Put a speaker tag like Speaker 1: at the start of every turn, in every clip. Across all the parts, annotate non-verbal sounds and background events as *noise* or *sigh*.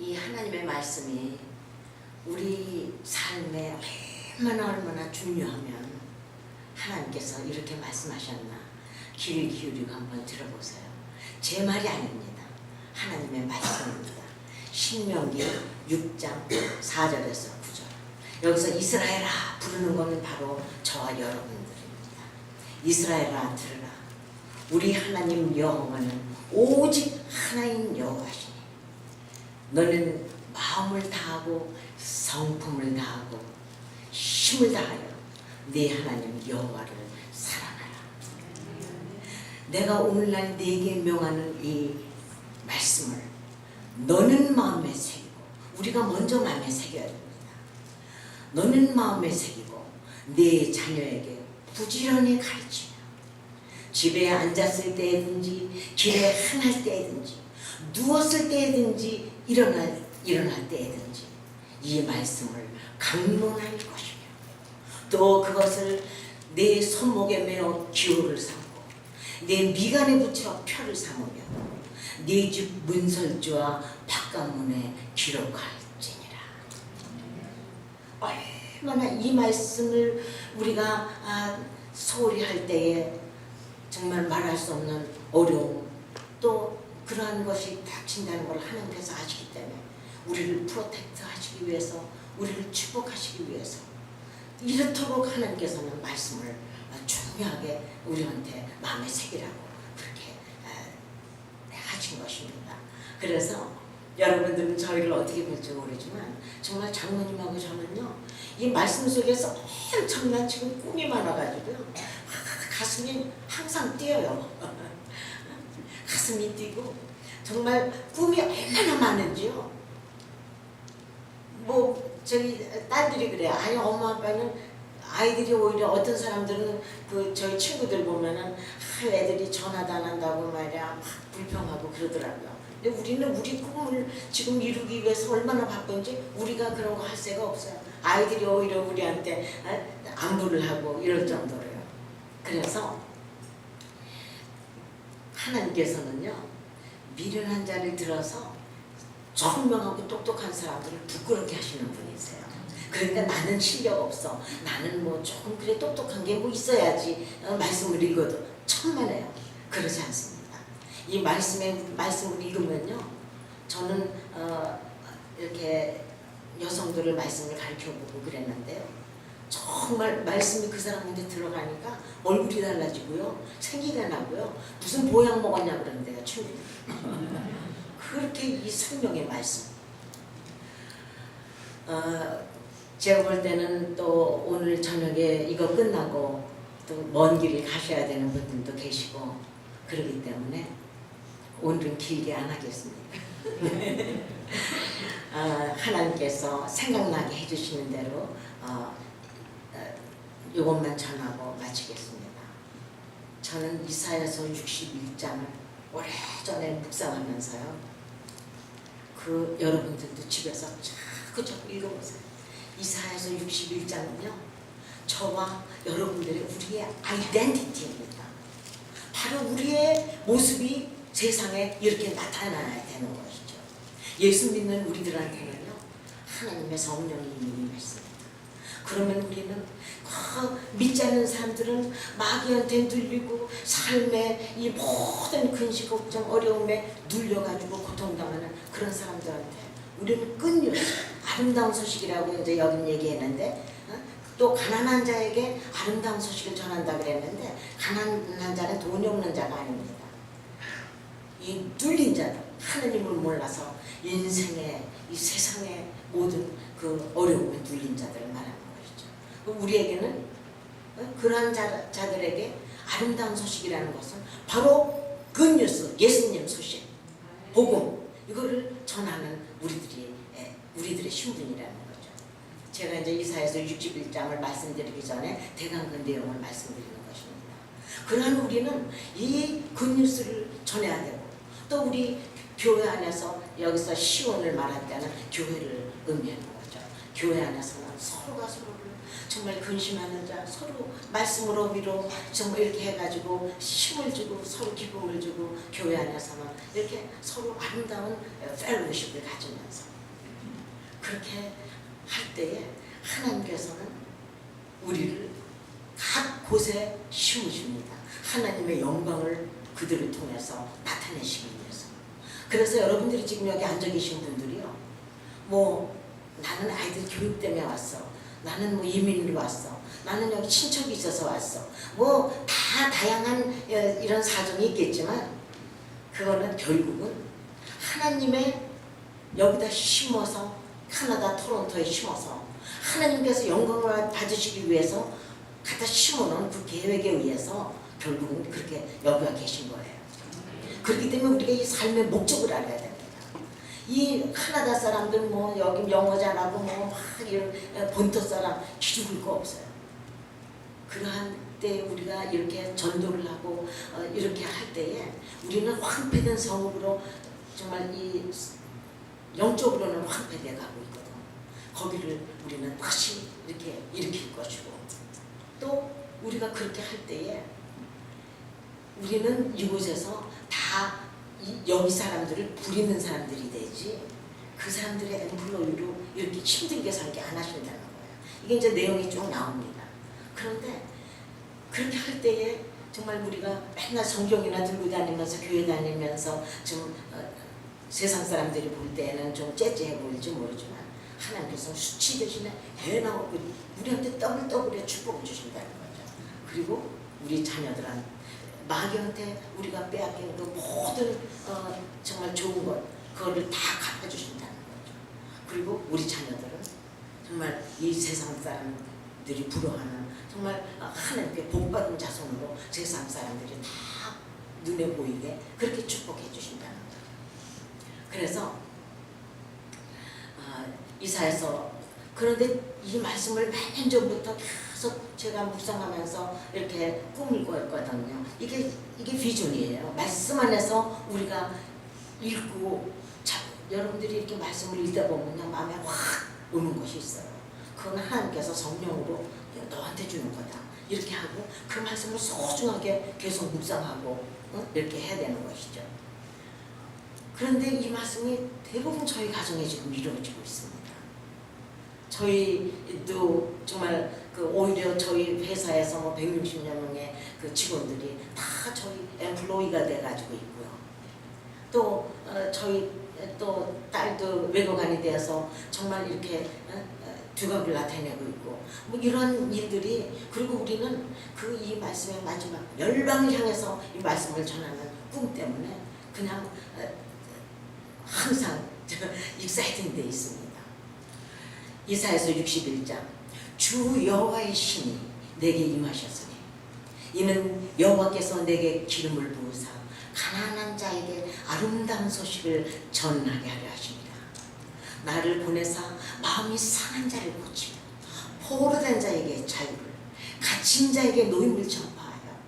Speaker 1: 이 하나님의 말씀이 우리 삶에 얼마나 얼마나 중요하면 하나님께서 이렇게 말씀하셨나 귀를 기울이고 한번 들어보세요. 제 말이 아닙니다. 하나님의 말씀입니다. 신명기 6장 4절에서 9절. 여기서 이스라엘아 부르는 것은 바로 저와 여러분들입니다. 이스라엘아 들으라. 우리 하나님 여호와는 오직 하나님 여호와시니 너는 마음을 다하고 성품을 다하고 힘을 다하여 네 하나님 여호와를 사랑하라. 내가 오늘날 네게 명하는 이 말씀을 너는 마음에 새기고 우리가 먼저 마음에 새겨야 됩니다. 너는 마음에 새기고 네 자녀에게 부지런히 가르치며 집에 앉았을 때든지 길에 행할 때든지 누웠을 때든지 일어날 일어날 때든지 이 말씀을 강론할 것이며 또 그것을 내 손목에 매어 기호를 삼고 내 미간에 붙여 표를 삼으며 네 집 문설주와 바깥문에 기록할지니라. 얼마나 이 말씀을 우리가 아, 소홀히 할 때에 정말 말할 수 없는 어려움 또 그러한 것이 닥친다는 걸 하나님께서 아시기 때문에 우리를 프로텍트 하시기 위해서 우리를 축복하시기 위해서 이렇도록 하나님께서는 말씀을 중요하게 우리한테 마음에 새기라고 그렇게 에, 하신 것입니다. 그래서 여러분들은 저희를 어떻게 볼지 모르지만 정말 장모님하고 저는요 이 말씀 속에서 엄청난 지금 꿈이 많아가지고요 가슴이 항상 뛰어요. *laughs* 가슴이 뛰고 정말 꿈이 얼마나 많은지요. 뭐 저기 딸들이 그래요. 아니 엄마 아빠는 아이들이 오히려 어떤 사람들은 그 저희 친구들 보면은 아, 애들이 전화도 안 한다고 말이야 막 불평하고 그러더라고요. 근데 우리는 우리 꿈을 지금 이루기 위해서 얼마나 바쁜지 우리가 그런 거 할 새가 없어요. 아이들이 오히려 우리한테 아, 안부를 하고 이럴 정도로요. 그래서 하나님께서는요 미련한 자를 들어서 청명하고 똑똑한 사람들을 부끄럽게 하시는 분이세요. 그러니까 나는 실력 없어. 나는 뭐 조금 그래 똑똑한 게 뭐 있어야지 어, 말씀을 읽어도 천만에요. 그러지 않습니다. 이 말씀의 말씀을 읽으면요, 저는 어, 이렇게 여성들을 말씀을 가르쳐 보고 그랬는데요. 정말 말씀이 그 사람한테 들어가니까 얼굴이 달라지고요, 생기가 나고요, 무슨 보약 먹었냐 그러는데요, 친구. *laughs* 그렇게 이 생명의 말씀. 어, 제가 볼 때는 또 오늘 저녁에 이거 끝나고 또 먼 길을 가셔야 되는 분들도 계시고 그러기 때문에 오늘은 길게 안 하겠습니다. *laughs* 어, 하나님께서 생각나게 해주시는 대로 어, 어, 이것만 전하고 마치겠습니다. 저는 이사야서 61장을 오래전에 묵상하면서요. 그 여러분들도 집에서 자꾸 읽어보세요. 이사야서 61장은요. 저와 여러분들의 우리의 아이덴티티입니다. 바로 우리의 모습이 세상에 이렇게 나타나야 되는 것이죠. 예수 믿는 우리들한테는요. 하나님의 성령이 임했습니다. 그러면 우리는 그 믿지 않는 사람들은 마귀한테 눌리고 삶의 이 모든 근심 걱정 어려움에 눌려가지고 고통당하는 그런 사람들한테 우리는 끈유스 아름다운 소식이라고 이제 여긴 얘기했는데 어? 또 가난한 자에게 아름다운 소식을 전한다 그랬는데 가난한 자는 돈이 없는 자가 아닙니다. 이 눌린 자들 하나님을 몰라서 인생의 이 세상의 모든 그 어려움에 눌린 자들을 말하는 것이죠. 우리에게는 어? 그러한 자, 자들에게 아름다운 소식이라는 것은 바로 굿뉴스 예수님 소식 복음 이거를 전하는 우리들이 예, 우리들의 신분이라는 거죠. 제가 이제 이사에서 61장을 말씀드리기 전에 대강 그 내용을 말씀드리는 것입니다. 그러한 우리는 이 굿뉴스를 전해야 되고 또 우리 교회 안에서 여기서 시온을 말할 때는 교회를 의미하는 거죠. 교회 안에서는 서로가 서로를 정말 근심하는 자 서로 말씀으로 위로 정말 이렇게 해가지고 힘을 주고 서로 기쁨을 주고 교회 안에서는 이렇게 서로 아름다운 펠로십을 가지면서 그렇게 할 때에 하나님께서는 우리를 각 곳에 심으십니다. 하나님의 영광을 그들을 통해서 위해서. 그래서 여러분들이 지금 여기 앉아 계신 분들이요. 뭐 나는 아이들 교육 때문에 왔어. 나는 뭐 이민으로 왔어. 나는 여기 친척이 있어서 왔어. 뭐 다 다양한 어, 이런 사정이 있겠지만 그거는 결국은 하나님의 여기다 심어서 카나다 토론토에 심어서 하나님께서 영광을 받으시기 위해서 갖다 심어놓은 그 계획에 의해서 결국은 그렇게 여기가 계신 거예요. 그렇기 때문에 우리가 이 삶의 목적을 알아야 됩니다. 이 카나다 사람들 뭐 여기 영어 잘하고 뭐 막 이런 본토 사람 기죽을 거 없어요. 그러한 때 우리가 이렇게 전도를 하고 어, 이렇게 할 때에 우리는 황폐된 성읍으로 정말 이 영적으로는 황폐돼 가고 있거든. 거기를 우리는 다시 이렇게 일으킬 것이고 또 우리가 그렇게 할 때에 우리는 이곳에서 다 이- 여기 사람들을 부리는 사람들이 되지 그 사람들의 엠플로이로 이렇게 힘들게 살게 안 하신다는 거예요. 이게 이제 내용이 쭉 나옵니다. 그런데 그렇게 할 때에 정말 우리가 맨날 성경이나 들고 다니면서 교회 다니면서 좀 어, 세상 사람들이 볼 때는 좀 째째해 보일지 모르지만 하나님께서 수치 대신에 해나오고 우리한테 더블 더블의 축복을 주신다는 거죠. 그리고 우리 자녀들한테 마귀한테 우리가 빼앗긴 그 모든 어, 정말 좋은 것 그거를 다 갚아주신다는 거죠. 그리고 우리 자녀들은 정말 이 세상 사람들이 부러워하는 정말 어, 하나님께 복받은 자손으로 세상 사람들이 다 눈에 보이게 그렇게 축복해 주신다는 거죠. 그래서 아, 이사에서 그런데 이 말씀을 몇 년 전부터 계속 제가 묵상하면서 이렇게 꿈을 꿨거든요. 이게 이게 비전이에요. 말씀 안에서 우리가 읽고 자, 여러분들이 이렇게 말씀을 읽다 보면요 마음에 확 오는 것이 있어요. 그건 하나님께서 성령으로 너한테 주는 거다. 이렇게 하고 그 말씀을 소중하게 계속 묵상하고 어? 이렇게 해야 되는 것이죠. 그런데 이 말씀이 대부분 저희 가정에 지금 이루어지고 있습니다. 저희도 정말 그 오히려 저희 회사에서 뭐 160여 명의 그 직원들이 다 저희 엠플로이가 돼가지고 있고요. 또 어, 저희 또 딸도 외국안이 되어서 정말 이렇게 어, 어, 두각을 나타내고 있고 뭐 이런 일들이 그리고 우리는 그 이 말씀의 마지막 열방을 향해서 이 말씀을 전하는 꿈 때문에 그냥 어, 항상 *laughs* 익사이팅 돼 있습니다. 이사에서 61장 주 여호와의 신이 내게 임하셨으니 이는 여호와께서 내게 기름을 부으사 가난한 자에게 아름다운 소식을 전하게 하려 하십니다. 나를 보내사 마음이 상한 자를 고치고 포로된 자에게 자유를 갇힌 자에게 노임을 전파하여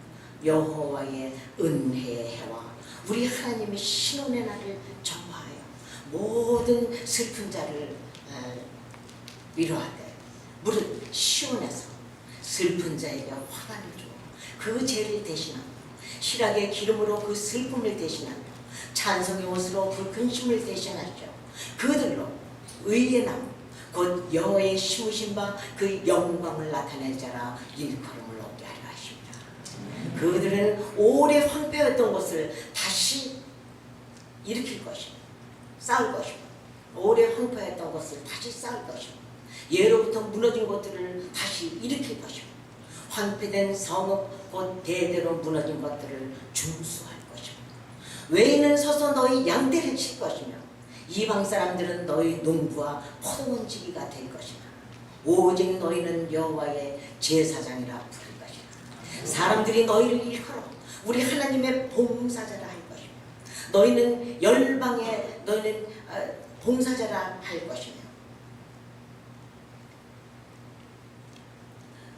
Speaker 1: 여호와의 은혜의 해와 우리 하나님의 신원의 날을 전파하여 모든 슬픈 자를 어, 위로하되 무릇 시온에서 슬픈 자에게 화관을 주어 그 죄를 대신하고 실학의 기름으로 그 슬픔을 대신하며 찬송의 옷으로 그 근심을 대신하죠. 그들로 의의 나무 곧 여호와의 심으신 바 그 영광을 나타낼 자라 일컬음을 얻게 하려 하십니다. 그들은 오래 황폐했던 것을 다시 일으킬 것입니다. 쌓을 것입니다. 오래 황폐했던 것을 다시 쌓을 것입니다 예로부터 무너진 것들을 다시 일으킬 것입니다. 황폐된 성읍 곧 대대로 무너진 것들을 중수할 것입니다. 외인은 서서 너희 양대를 칠 것이며 이방 사람들은 너희 농부와 포도원 지기가 될 것이나 오직 너희는 여호와의 제사장이라 부를 것이다. 사람들이 너희를 일컬어 우리 하나님의 봉사자라 할 것이며 너희는 열방에 너희는 어, 봉사자라 할 것이며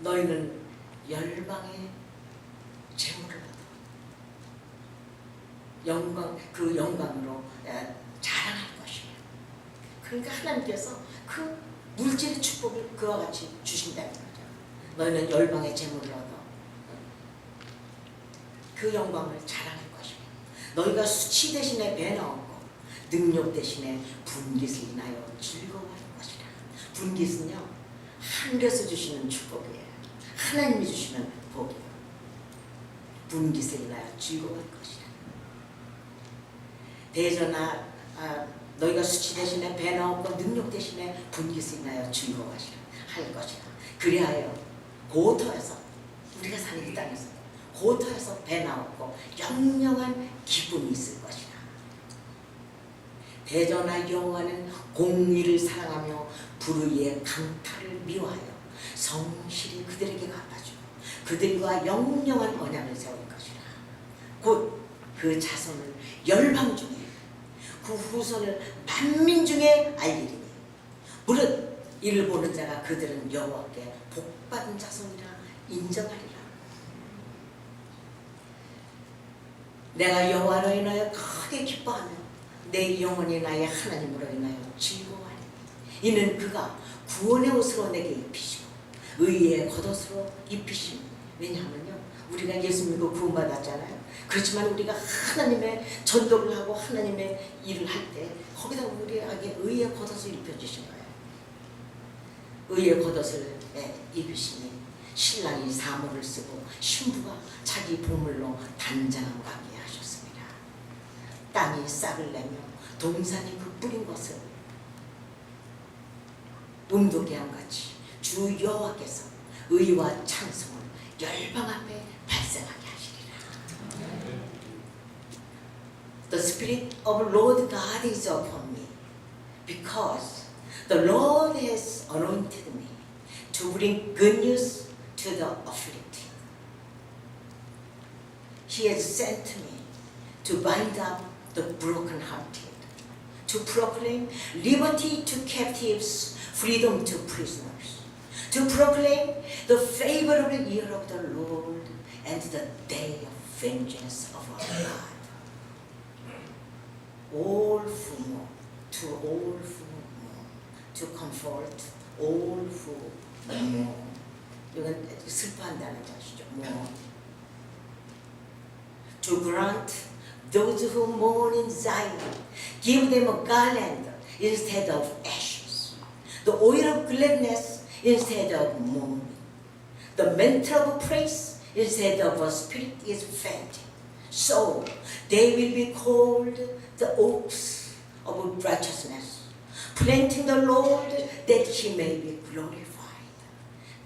Speaker 1: 너희는 열방의 재물을 받아 영광 그 영광으로 에, 자랑할 것이며 그러니까 하나님께서 그 물질의 축복을 그와 같이 주신다는 거죠. 너희는 열방의 재물을 얻어 그 영광을 자랑할 것이고 너희가 수치 대신에 배나 얻고 능력 대신에 분깃을 인하여 즐거워할 것이라. 분깃은요 하늘에서 주시는 축복이에요. 하나님이 주시는 복이에요. 분깃을 인하여 즐거워할 것이라. 대전아 아, 너희가 수치 대신에 배나 얻고 능력 대신에 분깃을 인하여 즐거워하시라 할 것이라. 그리하여 고토에서 우리가 사는 이 땅에서 고토에서 배나 얻고 영영한 기쁨이 있을 것이라. 대전하 여호와는 공의를 사랑하며 불의의 강탈을 미워하여 성실히 그들에게 갚아주고 그들과 영영한 언약을 세울 것이라. 곧 그 자손을 열방 중에 그 후손을 만민 중에 알리리니 무릇 이를 보는 자가 그들은 여호와께 복받은 자손이라 인정하리라. 내가 여호와로 인하여 크게 기뻐하며 내 영혼이 나의 하나님으로 인하여 즐거워하리. 이는 그가 구원의 옷으로 내게 입히시고 의의 겉옷으로 입히시니 왜냐하면요 우리가 예수 믿고 구원받았잖아요. 그렇지만 우리가 하나님의 전도를 하고 하나님의 일을 할 때 거기다 우리에게 의의 겉옷을 입혀주신 거예요. 의의 겉옷을 예, 입으시니 신랑이 사모를 쓰고 신부가 자기 보물로 단장함 가게 하셨습니다. 땅이 싹을 내며 동산이 그 뿌린 것을 음도개함 같이 주 여호와께서 의와 찬송을 열방 앞에 발생하게 하시리라. The Spirit of Lord God is upon me, because the Lord has anointed me to bring good news to the afflicted. He has sent me to bind up the brokenhearted, to proclaim liberty to captives, freedom to prisoners, to proclaim the favorable year of the Lord and the day of vengeance of our God. All who mourn, to all who mourn, to comfort all who mourn. 이건 슬퍼한다는 뜻이죠. mourn. To grant those who mourn in Zion, give them a garland instead of ashes, the oil of gladness instead of mourning, the mental praise instead of a spirit is fainting. So they will be called the oaks of righteousness, planting the Lord that he may be glorified.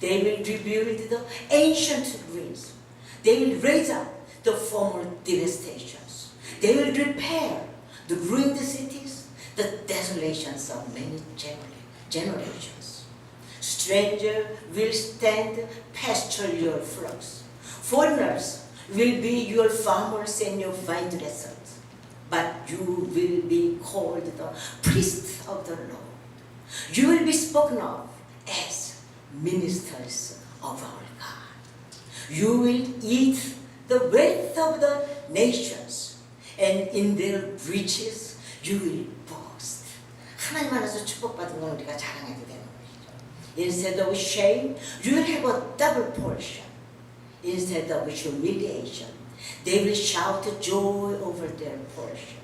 Speaker 1: They will rebuild the ancient ruins. They will raise up the former devastations. They will repair the ruined cities, the desolations of many generations. Stranger will stand pasture your flocks. Foreigners will be your farmers and your vine dressers. But you will be called the priest of the Lord. You will be spoken of as ministers of our God. You will eat the wealth of the nations, and in their riches you will boast. 하나님 안에서 축복받은 건 우리가 자랑해도 되는 것이죠. Instead of shame, you will have a double portion. Instead of humiliation, they will shout joy over their portion.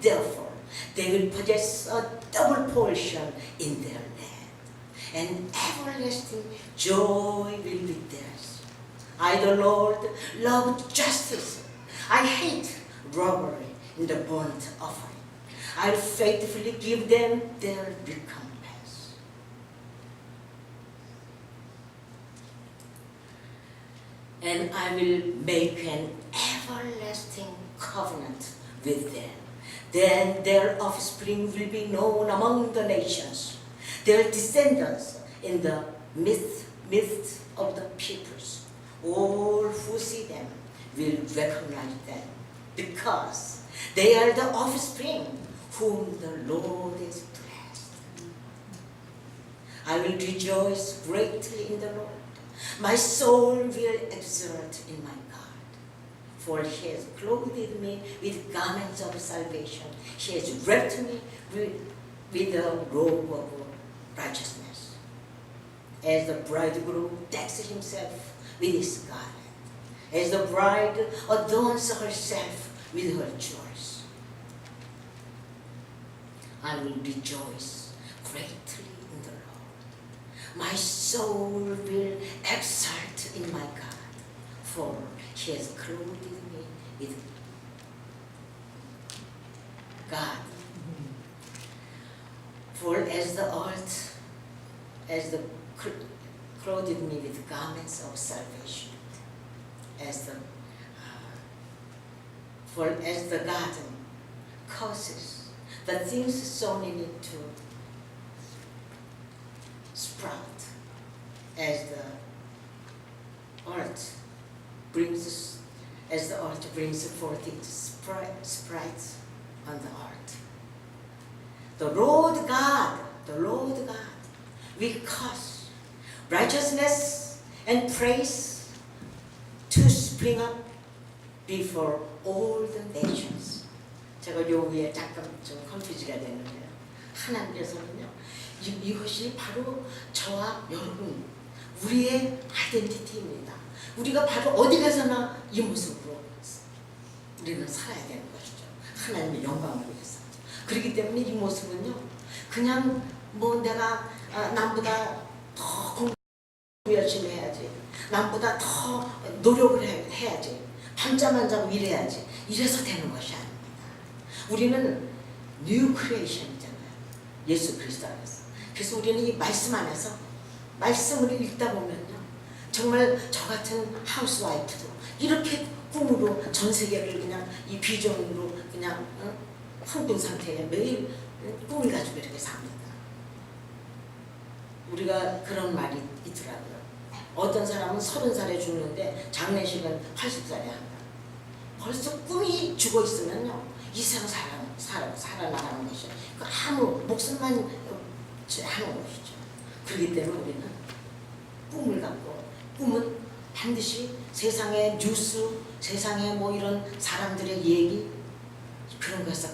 Speaker 1: Therefore, they will possess a double portion in their land, and everlasting joy will be theirs. I, the Lord, love justice. I hate robbery in the burnt offering. I'll faithfully give them their recompense. And I will make an everlasting covenant with them. Then their offspring will be known among the nations, their descendants in the midst, midst of the peoples. All who see them will recognize them because they are the offspring whom the Lord has blessed. I will rejoice greatly in the Lord. My soul will exult in my God. For he has clothed me with garments of salvation. He has wrapped me with, with a robe of righteousness. as the bridegroom decks himself with his garland, as the bride adorns herself with her jewels. I will rejoice greatly. My soul will exult in my God, for he has clothed me with God. For as the earth, as the clothed me with garments of salvation, as the uh, for as the garden causes the things sown in it to as the earth brings, as the earth brings forth its sprite, sprites on the earth. The Lord God, the Lord God, will cause righteousness and praise to spring up before all the nations. 제가 요 위에 잠깐 좀 컨퓨즈가 되는데요. 하나님께서는요, 이, 이것이 바로 저와 여러분, 우리의 아이덴티티입니다. 우리가 바로 어디 가서나 이 모습으로 우리는 살아야 되는 것이죠. 하나님의 영광을 위해서. 그렇기 때문에 이 모습은요, 그냥 뭐 내가 아, 남보다 더 공부 열심히 해야지, 남보다 더 노력을 해, 밤잠 안 자고 일해야지, 이래서 되는 것이 아닙니다. 우리는 뉴 크리에이션이잖아요. 예수 그리스도 안에서. 그래서 우리는 이 말씀 안에서 말씀을 읽다 보면요, 정말 저 같은 하우스와이프도 이렇게 꿈으로 전 세계를 그냥 이 비전으로 그냥 어? 흥분 상태에 매일 꿈을 가지고 이렇게 삽니다. 우리가 그런 말이 있더라고요. 어떤 사람은 서른 살에 죽는데 장례식은 80살에 한다. 벌써 꿈이 죽어 있으면요 이상 살아 살아 살아나가는 것이 그 아무 목숨만 하는 것이죠. 그렇기 때문에 우리는 꿈을 갖고 꿈은 반드시 세상의 뉴스, 세상의 뭐 이런 사람들의 얘기 그런 것은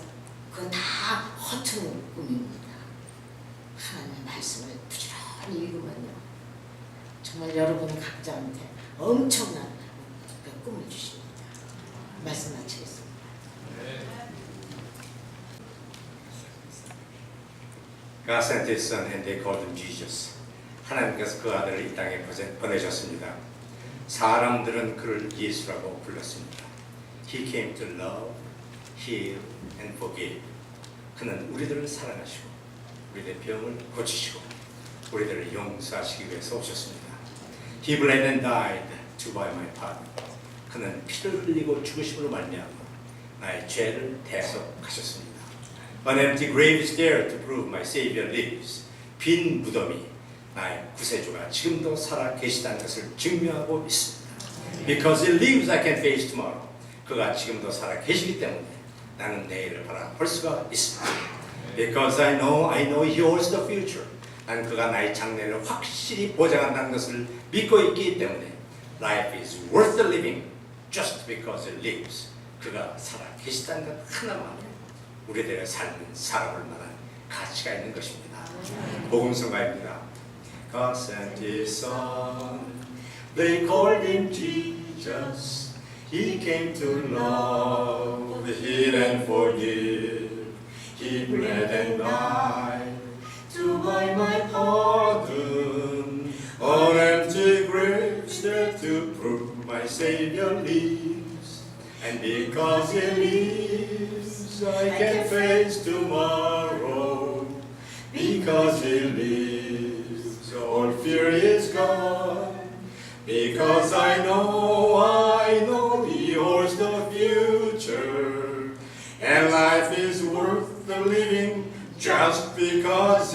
Speaker 1: 그건 다 허튼 꿈입니다. 하나님의 말씀을 부지런히 읽으면요 정말 여러분 각자한테 엄청난 그 꿈을 주십니다. 말씀 마치겠습니다.
Speaker 2: God sent His Son and they called him Jesus. 하나님께서 그 아들을 이 땅에 보내- 보내셨습니다. 사람들은 그를 예수라고 불렀습니다. He came to love, heal, and forgive. 그는 우리들을 사랑하시고 우리들의 병을 고치시고 우리들을 용서하시기 위해서 오셨습니다. He bled and died to buy my pardon. 그는 피를 흘리고 죽으심으로 말미암아 나의 죄를 대속하셨습니다. An empty grave is there to prove my Savior lives. 빈 무덤이 나의 구세주가 지금도 살아 계시다는 것을 증명하고 있습니다. Because He lives, I can face tomorrow. 그가 지금도 살아 계시기 때문에 나는 내일을 바라볼 수가 있습니다. Because I know, I know He holds the future. 난 그가 나의 장래를 확실히 보장한다는 것을 믿고 있기 때문에 Life is worth living just because He lives. 그가 살아 계시다는 것 하나만으로 우리들의 삶은 살아볼 만한 가치가 있는 것입니다. 복음성가입니다. God sent His Son. They called Him Jesus. He came to love, heal and forgive. He bled and died to buy my pardon. On empty graves there to prove my Savior lives. And because He lives, I can face tomorrow. Because He lives, all fear is gone. Because I know, I know He holds the future. And life is worth the living just because